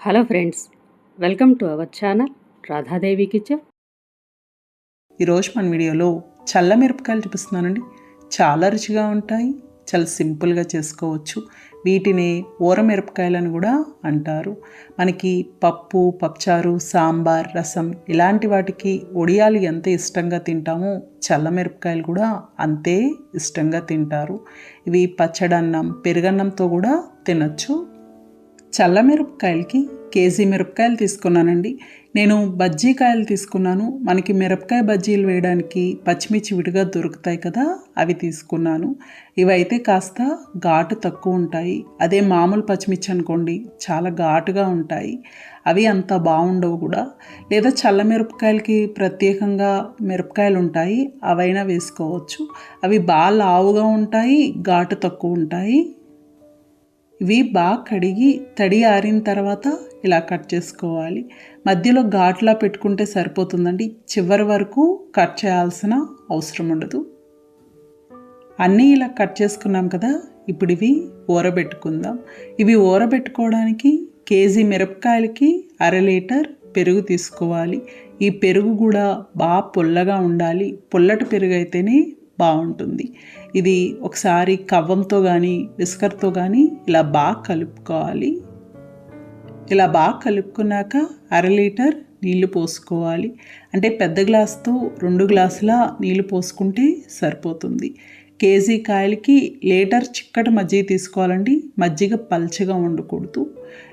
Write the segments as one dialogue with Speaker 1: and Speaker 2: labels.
Speaker 1: Hello friends welcome to our channel Radhadevi kitchen.
Speaker 2: ఈరోజు మన వీడియోలో చల్ల మిరపకాయలు చూపిస్తున్నానండి. చాలా రుచిగా ఉంటాయి చాలా సింపుల్గా చేసుకోవచ్చు. వీటిని ఊర మిరపకాయలని కూడా అంటారు. మనకి పప్పు పప్పుచారు సాంబార్ రసం ఇలాంటి వాటికి ఒడియాలు ఎంత ఇష్టంగా తింటామో చల్ల మిరపకాయలు కూడా అంతే ఇష్టంగా తింటారు. ఇవి పచ్చడన్నం పెరుగన్నంతో కూడా తినచ్చు. చల్ల మిరపకాయలకి కేజీ మిరపకాయలు తీసుకున్నానండి. నేను బజ్జీ కాయలు తీసుకున్నాను. మనకి మిరపకాయ బజ్జీలు వేయడానికి పచ్చిమిర్చి విడిగా దొరుకుతాయి కదా అవి తీసుకున్నాను. ఇవైతే కాస్త ఘాటు తక్కువ ఉంటాయి. అదే మామూలు పచ్చిమిర్చి అనుకోండి చాలా ఘాటుగా ఉంటాయి. అవి అంత బాగుండవు కూడా. లేదా చల్ల మిరపకాయలకి ప్రత్యేకంగా మిరపకాయలు ఉంటాయి అవైనా వేసుకోవచ్చు. అవి బాగా లావుగా ఉంటాయి ఘాటు తక్కువ ఉంటాయి. ఇవి బాగా కడిగి తడి ఆరిన తర్వాత ఇలా కట్ చేసుకోవాలి. మధ్యలో ఘాట్లా పెట్టుకుంటే సరిపోతుందండి. చివరి వరకు కట్ చేయాల్సిన అవసరం ఉండదు. అన్నీ ఇలా కట్ చేసుకున్నాం కదా ఇప్పుడు ఇవి ఊరబెట్టుకుందాం. ఇవి ఊరబెట్టుకోవడానికి కేజీ మిరపకాయలకి అర లీటర్ పెరుగు తీసుకోవాలి. ఈ పెరుగు కూడా బాగా పుల్లగా ఉండాలి. పుల్లటి పెరుగు అయితేనే బాగుంటుంది. ఇది ఒకసారి కవ్వంతో కానీ విస్కర్తో కానీ ఇలా బాగా కలుపుకోవాలి. ఇలా బాగా కలుపుకున్నాక అర లీటర్ నీళ్ళు పోసుకోవాలి. అంటే పెద్ద గ్లాస్తో రెండు గ్లాసుల నీళ్ళు పోసుకుంటే సరిపోతుంది. కేజీ కాయలకి లీటర్ చిక్కటి మజ్జిగ తీసుకోవాలండి. మజ్జిగ పల్చగా ఉండకూడదు.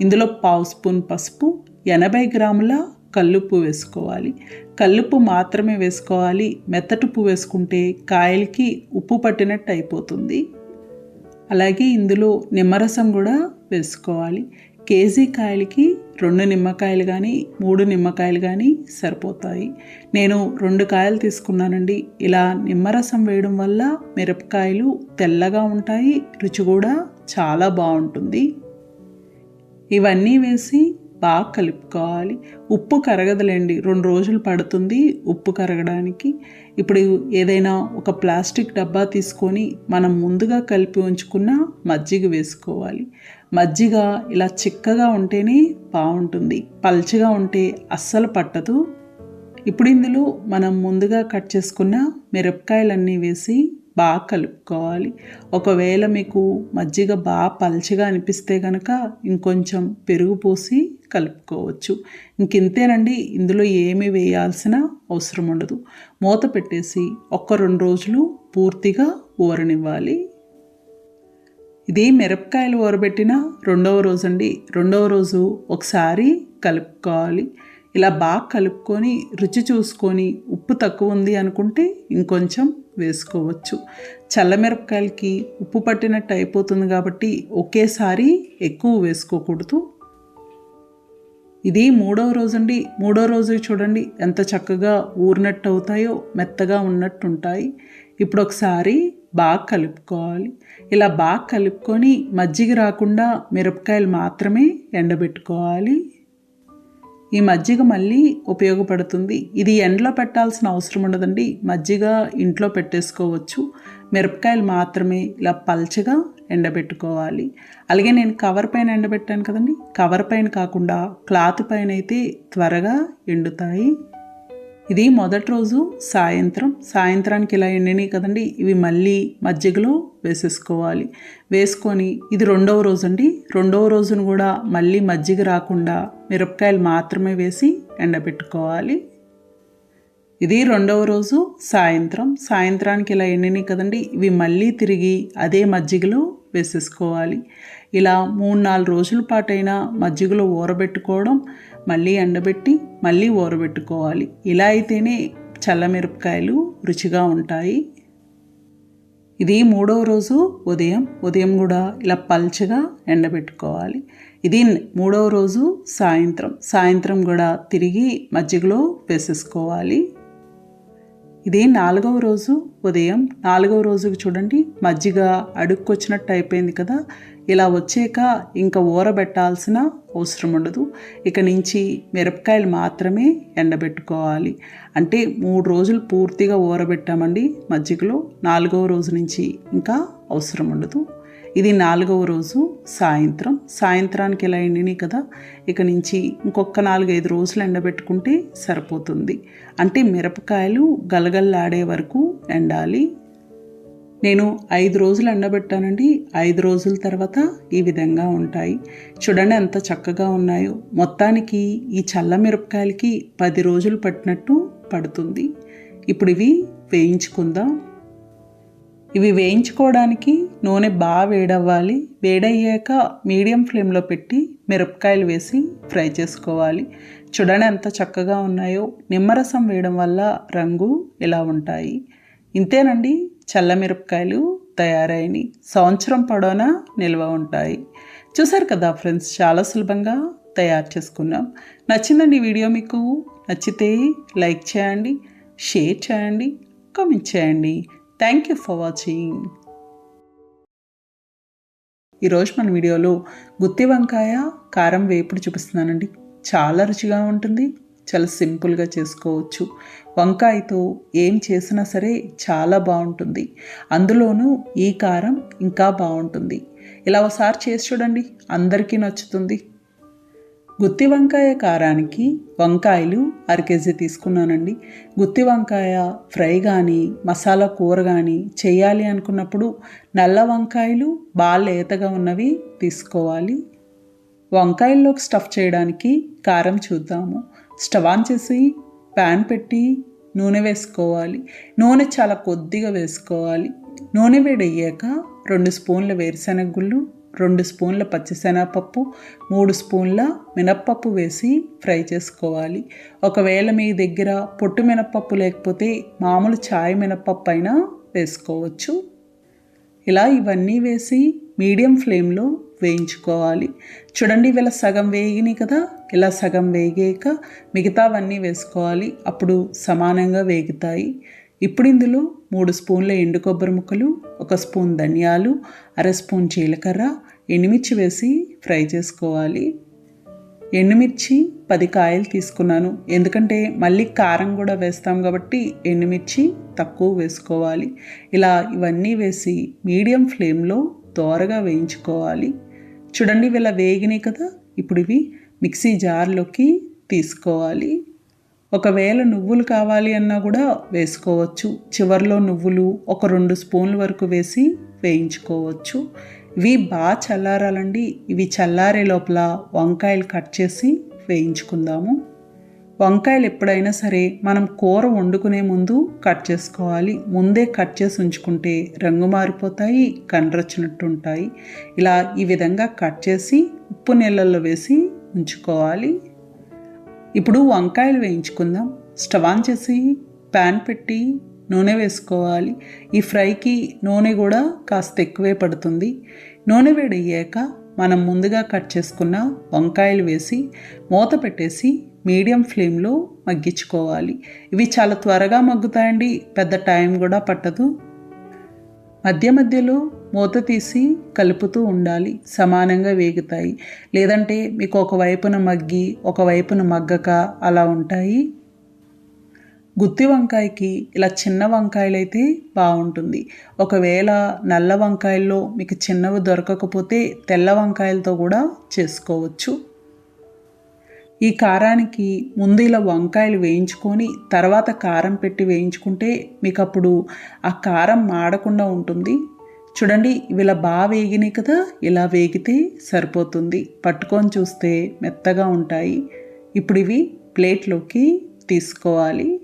Speaker 2: ఇందులో పావు స్పూన్ పసుపు ఎనభై గ్రాముల కల్లుప్పు వేసుకోవాలి. కల్లుప్పు మాత్రమే వేసుకోవాలి. మెత్తటుప్పు వేసుకుంటే కాయలకి ఉప్పు పట్టినట్టు అయిపోతుంది. అలాగే ఇందులో నిమ్మరసం కూడా వేసుకోవాలి. కేజీ కాయలకి రెండు నిమ్మకాయలు కానీ మూడు నిమ్మకాయలు కానీ సరిపోతాయి. నేను రెండు కాయలు తీసుకున్నానండి. ఇలా నిమ్మరసం వేయడం వల్ల మిరపకాయలు తెల్లగా ఉంటాయి రుచి కూడా చాలా బాగుంటుంది. ఇవన్నీ వేసి బాగా కలుపుకోవాలి. ఉప్పు కరగదులేండి. రెండు రోజులు పడుతుంది ఉప్పు కరగడానికి. ఇప్పుడు ఏదైనా ఒక ప్లాస్టిక్ డబ్బా తీసుకొని మనం ముందుగా కలిపి ఉంచుకున్న మజ్జిగ వేసుకోవాలి. మజ్జిగ ఇలా చిక్కగా ఉంటేనే బాగుంటుంది. పల్చగా ఉంటే అస్సలు పట్టదు. ఇప్పుడు ఇందులో మనం ముందుగా కట్ చేసుకున్న మిరపకాయలన్నీ వేసి బాగా కలుపుకోవాలి. ఒకవేళ మీకు మజ్జిగ బాగా పల్చగా అనిపిస్తే కనుక ఇంకొంచెం పెరుగు పోసి కలుపుకోవచ్చు. ఇంకింతేనండి ఇందులో ఏమి వేయాల్సిన అవసరం ఉండదు. మూత పెట్టేసి ఒక్క రెండు రోజులు పూర్తిగా ఊరనివ్వాలి. ఇది మిరపకాయలు ఊరబెట్టిన రెండవ రోజు అండి రెండవ రోజు ఒకసారి కలుపుకోవాలి. ఇలా బాగా కలుపుకొని రుచి చూసుకొని ఉప్పు తక్కువ ఉంది అనుకుంటే ఇంకొంచెం వేసుకోవచ్చు. చల్లమిరపకాయలకి ఉప్పు పట్టినట్టు అయిపోతుంది కాబట్టి ఒకేసారి ఎక్కువ వేసుకోకూడదు. ఇది మూడవ రోజు అండి మూడో రోజు చూడండి ఎంత చక్కగా ఊరినట్టు అవుతాయో మెత్తగా ఉన్నట్టు ఉంటాయి ఇప్పుడు ఒకసారి బాగా కలుపుకోవాలి. ఇలా బాగా కలుపుకొని మజ్జిగ రాకుండా మిరపకాయలు మాత్రమే ఎండబెట్టుకోవాలి. ఈ మజ్జిగ మళ్ళీ ఉపయోగపడుతుంది. ఇది ఎండలో పెట్టాల్సిన అవసరం ఉండదండి. మజ్జిగ ఇంట్లో పెట్టేసుకోవచ్చు. మిరపకాయలు మాత్రమే ఇలా పల్చగా ఎండబెట్టుకోవాలి. అలాగే నేను కవర్ పైన ఎండబెట్టాను కదండి. కవర్ పైన కాకుండా క్లాత్ పైన అయితే త్వరగా ఎండుతాయి. ఇది మొదటి రోజు సాయంత్రం. సాయంత్రానికి ఇలా ఎండినాయి కదండి ఇవి మళ్ళీ మజ్జిగలో వేసేసుకోవాలి. వేసుకొని ఇది రెండవ రోజు అండి రెండవ రోజును కూడా మళ్ళీ మజ్జిగ రాకుండా మిరపకాయలు మాత్రమే వేసి ఎండబెట్టుకోవాలి. ఇది రెండవ రోజు సాయంత్రం. సాయంత్రానికి ఇలా ఎండినాయి కదండి ఇవి మళ్ళీ తిరిగి అదే మజ్జిగలో వేసేసుకోవాలి. ఇలా మూడు నాలుగు రోజుల పాటైనా మజ్జిగలో ఊరబెట్టుకోవడం మళ్ళీ ఎండబెట్టి మళ్ళీ ఊరబెట్టుకోవాలి ఇలా అయితేనే చల్లమిరపకాయలు రుచిగా ఉంటాయి. ఇది మూడవ రోజు ఉదయం. ఉదయం కూడా ఇలా పల్చగా ఎండబెట్టుకోవాలి. ఇది మూడవ రోజు సాయంత్రం. సాయంత్రం కూడా తిరిగి మజ్జిగలో వేసేసుకోవాలి. ఇది నాలుగవ రోజు ఉదయం. నాలుగవ రోజుకి చూడండి మజ్జిగ అడుక్కొచ్చినట్టు అయిపోయింది కదా. ఇలా వచ్చాక ఇంకా ఊరబెట్టాల్సిన అవసరం ఉండదు. ఇక నుంచి మిరపకాయలు మాత్రమే ఎండబెట్టుకోవాలి. అంటే మూడు రోజులు పూర్తిగా ఊరబెట్టామండి మజ్జిగలో. నాలుగవ రోజు నుంచి ఇంకా అవసరం ఉండదు. ఇది నాలుగవ రోజు సాయంత్రం. సాయంత్రానికి ఇలా ఎండినాయి కదా ఇక నుంచి ఇంకొక నాలుగైదు రోజులు ఎండబెట్టుకుంటే సరిపోతుంది. అంటే మిరపకాయలు గలగల్లాడే వరకు ఎండాలి. నేను ఐదు రోజులు ఎండబెట్టానండి. ఐదు రోజుల తర్వాత ఈ విధంగా ఉంటాయి. చూడండి ఎంత చక్కగా ఉన్నాయో. మొత్తానికి ఈ చల్ల మిరపకాయలకి పది రోజులు పట్టినట్టు పడుతుంది. ఇప్పుడు ఇవి వేయించుకుందాం. ఇవి వేయించుకోవడానికి నూనె బాగా వేడవ్వాలి. వేడయ్యాక మీడియం ఫ్లేమ్లో పెట్టి మిరపకాయలు వేసి ఫ్రై చేసుకోవాలి. చూడండి ఎంత చక్కగా ఉన్నాయో. నిమ్మరసం వేయడం వల్ల రంగు ఇలా ఉంటాయి. ఇంతేనండి చల్ల మిరపకాయలు తయారైనవి సంవత్సరం పొడవునా నిల్వ ఉంటాయి. చూసారు కదా ఫ్రెండ్స్ చాలా సులభంగా తయారు చేసుకున్నాం. నచ్చిందండి వీడియో మీకు? నచ్చితే లైక్ చేయండి షేర్ చేయండి కామెంట్ చేయండి. థ్యాంక్ యూ ఫర్ వాచింగ్ ఈరోజు మన వీడియోలో గుత్తి వంకాయ కారం వేపుడు చూపిస్తున్నానండి. చాలా రుచిగా ఉంటుంది. చాలా సింపుల్గా చేసుకోవచ్చు. వంకాయతో ఏం చేసినా సరే చాలా బాగుంటుంది. అందులోనూ ఈ కారం ఇంకా బాగుంటుంది. ఇలా ఒకసారి చేసి చూడండి. అందరికీ నచ్చుతుంది. గుత్తి వంకాయ కారానికి వంకాయలు అర కేజీ తీసుకున్నానండి. గుత్తి వంకాయ ఫ్రై కానీ మసాలా కూర కానీ చేయాలి అనుకున్నప్పుడు నల్ల వంకాయలు బాగా లేతగా ఉన్నవి తీసుకోవాలి. వంకాయల్లోకి స్టఫ్ చేయడానికి కారం చూద్దాము. స్టవ్ ఆన్ చేసి ప్యాన్ పెట్టి నూనె వేసుకోవాలి. నూనె చాలా కొద్దిగా వేసుకోవాలి. నూనె వేడయ్యాక రెండు స్పూన్ల వేరుశెనగ గుళ్ళు రెండు స్పూన్ల పచ్చిశనగపప్పు మూడు స్పూన్ల మినప్పప్పు వేసి ఫ్రై చేసుకోవాలి. ఒకవేళ మీ దగ్గర పొట్టు మినప్పప్పు లేకపోతే మామూలు ఛాయ్ మినప్పప్పు అయినా వేసుకోవచ్చు. ఇలా ఇవన్నీ వేసి మీడియం ఫ్లేమ్లో వేయించుకోవాలి. చూడండి ఇలా సగం వేగినాయి కదా ఇలా సగం వేగాక మిగతావన్నీ వేసుకోవాలి. అప్పుడు సమానంగా వేగుతాయి. ఇప్పుడు ఇందులో మూడు స్పూన్ల ఎండు కొబ్బరి ముక్కలు ఒక స్పూన్ ధనియాలు అర స్పూన్ జీలకర్ర ఎండుమిర్చి వేసి ఫ్రై చేసుకోవాలి. ఎండుమిర్చి పది కాయలు తీసుకున్నాను. ఎందుకంటే మళ్ళీ కారం కూడా వేస్తాం కాబట్టి ఎండుమిర్చి తక్కువ వేసుకోవాలి. ఇలా ఇవన్నీ వేసి మీడియం ఫ్లేమ్లో దోరగా వేయించుకోవాలి. చూడండి ఇవి ఇలా వేగినాయి కదా. ఇప్పుడు ఇవి మిక్సీ జార్లోకి తీసుకోవాలి. ఒకవేళ నువ్వులు కావాలి అన్నా కూడా వేసుకోవచ్చు. చివరిలో నువ్వులు ఒక రెండు స్పూన్ల వరకు వేసి వేయించుకోవచ్చు. ఇవి బాగా చల్లారాలండి. ఇవి చల్లారే లోపల వంకాయలు కట్ చేసి వేయించుకుందాము. వంకాయలు ఎప్పుడైనా సరే మనం కూర వండుకునే ముందు కట్ చేసుకోవాలి. ముందే కట్ చేసి ఉంచుకుంటే రంగు మారిపోతాయి కండ్రొచ్చినట్టు ఉంటాయి ఇలా ఈ విధంగా కట్ చేసి ఉప్పు నీళ్ళల్లో వేసి ఉంచుకోవాలి. ఇప్పుడు వంకాయలు వేయించుకుందాం. స్టవ్ ఆన్ చేసి ప్యాన్ పెట్టి నూనె వేసుకోవాలి. ఈ ఫ్రైకి నూనె కూడా కాస్త ఎక్కువే పడుతుంది. నూనె వేడయ్యాక మనం ముందుగా కట్ చేసుకున్న వంకాయలు వేసి మూత పెట్టేసి మీడియం ఫ్లేమ్లో మగ్గించుకోవాలి. ఇవి చాలా త్వరగా మగ్గుతాయండి పెద్ద టైం కూడా పట్టదు. మధ్య మధ్యలో మూత తీసి కలుపుతూ ఉండాలి సమానంగా వేగుతాయి. లేదంటే మీకు ఒక వైపున మగ్గి ఒక వైపున మగ్గక అలా ఉంటాయి. గుత్తి వంకాయకి ఇలా చిన్న వంకాయలు అయితే బాగుంటుంది. ఒకవేళ నల్ల వంకాయల్లో మీకు చిన్నవి దొరకకపోతే తెల్ల వంకాయలతో కూడా చేసుకోవచ్చు. ఈ కారానికి ముందు ఇలా వంకాయలు వేయించుకొని తర్వాత కారం పెట్టి వేయించుకుంటే మీకు అప్పుడు ఆ కారం మాడకుండా ఉంటుంది. చూడండి ఇవి ఇలా బాగా వేగినాయి కదా ఇలా వేగితే సరిపోతుంది. పట్టుకొని చూస్తే మెత్తగా ఉంటాయి. ఇప్పుడు ఇవి ప్లేట్లోకి తీసుకోవాలి.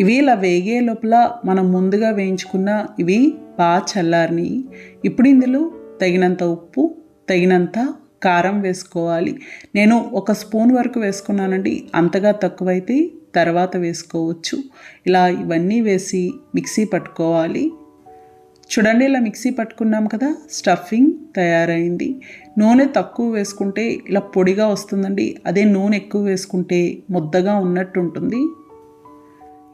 Speaker 2: ఇవి ఇలా వేగే లోపల మనం ముందుగా వేయించుకున్న ఇవి బాగా చల్లారినాయి. ఇప్పుడు ఇందులో తగినంత ఉప్పు తగినంత కారం వేసుకోవాలి. నేను ఒక స్పూన్ వరకు వేసుకున్నానండి. అంతగా తక్కువైతే తర్వాత వేసుకోవచ్చు. ఇలా ఇవన్నీ వేసి మిక్సీ పట్టుకోవాలి. చూడండి ఇలా మిక్సీ పట్టుకున్నాం కదా స్టఫింగ్ తయారైంది. నూనె తక్కువ వేసుకుంటే ఇలా పొడిగా వస్తుందండి. అదే నూనె ఎక్కువ వేసుకుంటే ముద్దగా ఉన్నట్టు ఉంటుంది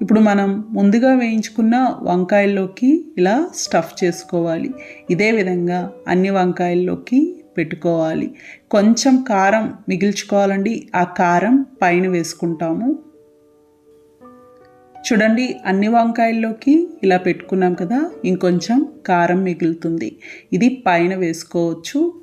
Speaker 2: ఇప్పుడు మనం ముందుగా వేయించుకున్న వంకాయల్లోకి ఇలా స్టఫ్ చేసుకోవాలి. ఇదే విధంగా అన్ని వంకాయల్లోకి పెట్టుకోవాలి. కొంచెం కారం మిగిల్చుకోవాలండి. ఆ కారం పైన వేసుకుంటాము. చూడండి అన్ని వంకాయల్లోకి ఇలా పెట్టుకున్నాం కదా ఇంకొంచెం కారం మిగులుతుంది. ఇది పైన వేసుకోవచ్చు.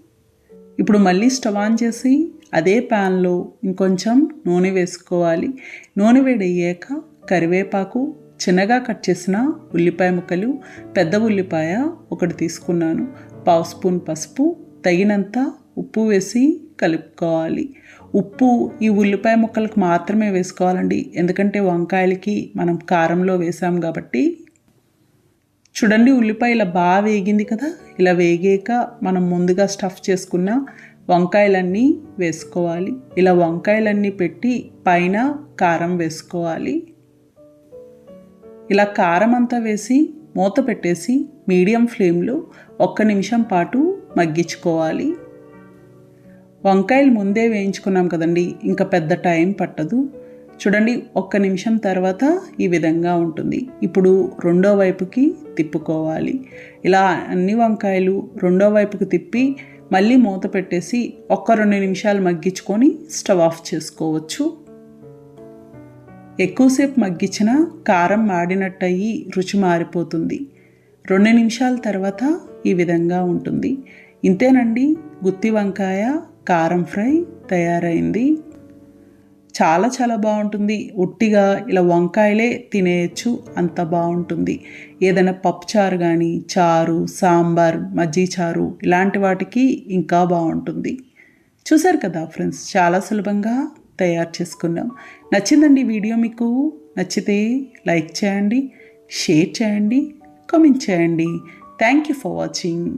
Speaker 2: ఇప్పుడు మళ్ళీ స్టవ్ ఆన్ చేసి అదే ప్యాన్లో ఇంకొంచెం నూనె వేసుకోవాలి. నూనె వేడయ్యాక కరివేపాకు చిన్నగా కట్ చేసిన ఉల్లిపాయ ముక్కలు పెద్ద ఉల్లిపాయ ఒకటి తీసుకున్నాను. పావు స్పూన్ పసుపు తగినంత ఉప్పు వేసి కలుపుకోవాలి. ఉప్పు ఈ ఉల్లిపాయ ముక్కలకు మాత్రమే వేసుకోవాలండి. ఎందుకంటే వంకాయలకి మనం కారంలో వేసాం కాబట్టి. చూడండి ఉల్లిపాయ ఇలా బాగా వేగింది కదా? ఇలా వేగాక మనం ముందుగా స్టఫ్ చేసుకున్న వంకాయలన్నీ వేసుకోవాలి. ఇలా వంకాయలన్నీ పెట్టి పైన కారం వేసుకోవాలి. ఇలా కారం అంతా వేసి మూత పెట్టేసి మీడియం ఫ్లేమ్లో ఒక్క నిమిషం పాటు మగ్గించుకోవాలి. వంకాయలు ముందే వేయించుకున్నాం కదండి ఇంకా పెద్ద టైం పట్టదు. చూడండి ఒక్క నిమిషం తర్వాత ఈ విధంగా ఉంటుంది. ఇప్పుడు రెండో వైపుకి తిప్పుకోవాలి. ఇలా అన్ని వంకాయలు రెండో వైపుకి తిప్పి మళ్ళీ మూత పెట్టేసి ఒక్క రెండు నిమిషాలు మగ్గించుకొని స్టవ్ ఆఫ్ చేసుకోవచ్చు. ఎక్కువసేపు మగ్గించిన కారం మాడినట్టయి రుచి మారిపోతుంది. రెండు నిమిషాల తర్వాత ఈ విధంగా ఉంటుంది. ఇంతేనండి గుత్తి వంకాయ కారం ఫ్రై తయారైంది. చాలా చాలా బాగుంటుంది. ఉట్టిగా ఇలా వంకాయలే తినేయచ్చు అంత బాగుంటుంది. ఏదైనా పప్పుచారు కానీ చారు సాంబార్ మజ్జీ చారు ఇలాంటి వాటికి ఇంకా బాగుంటుంది. చూసారు కదా ఫ్రెండ్స్ చాలా సులభంగా తయారు చేసుకున్నాం. నచ్చిందండి వీడియో మీకు? నచ్చితే లైక్ చేయండి షేర్ చేయండి కామెంట్ చేయండి. Thank you for watching.